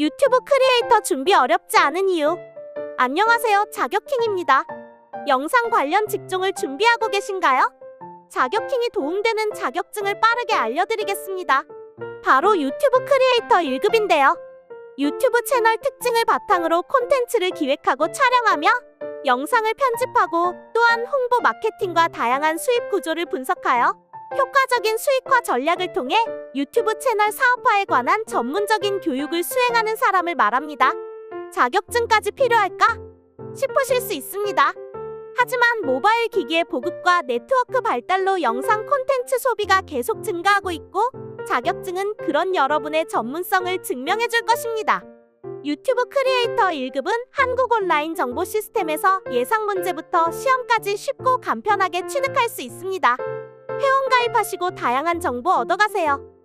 유튜브 크리에이터 준비 어렵지 않은 이유. 안녕하세요. 자격킹입니다. 영상 관련 직종을 준비하고 계신가요? 자격킹이 도움되는 자격증을 빠르게 알려드리겠습니다. 바로 유튜브 크리에이터 1급인데요. 유튜브 채널 특징을 바탕으로 콘텐츠를 기획하고 촬영하며 영상을 편집하고 또한 홍보 마케팅과 다양한 수입 구조를 분석하여 효과적인 수익화 전략을 통해 유튜브 채널 사업화에 관한 전문적인 교육을 수행하는 사람을 말합니다. 자격증까지 필요할까? 싶으실 수 있습니다. 하지만 모바일 기기의 보급과 네트워크 발달로 영상 콘텐츠 소비가 계속 증가하고 있고 자격증은 그런 여러분의 전문성을 증명해 줄 것입니다. 유튜브 크리에이터 1급은 한국 온라인 정보 시스템에서 예상 문제부터 시험까지 쉽고 간편하게 취득할 수 있습니다. 회원 가입하시고 다양한 정보 얻어가세요.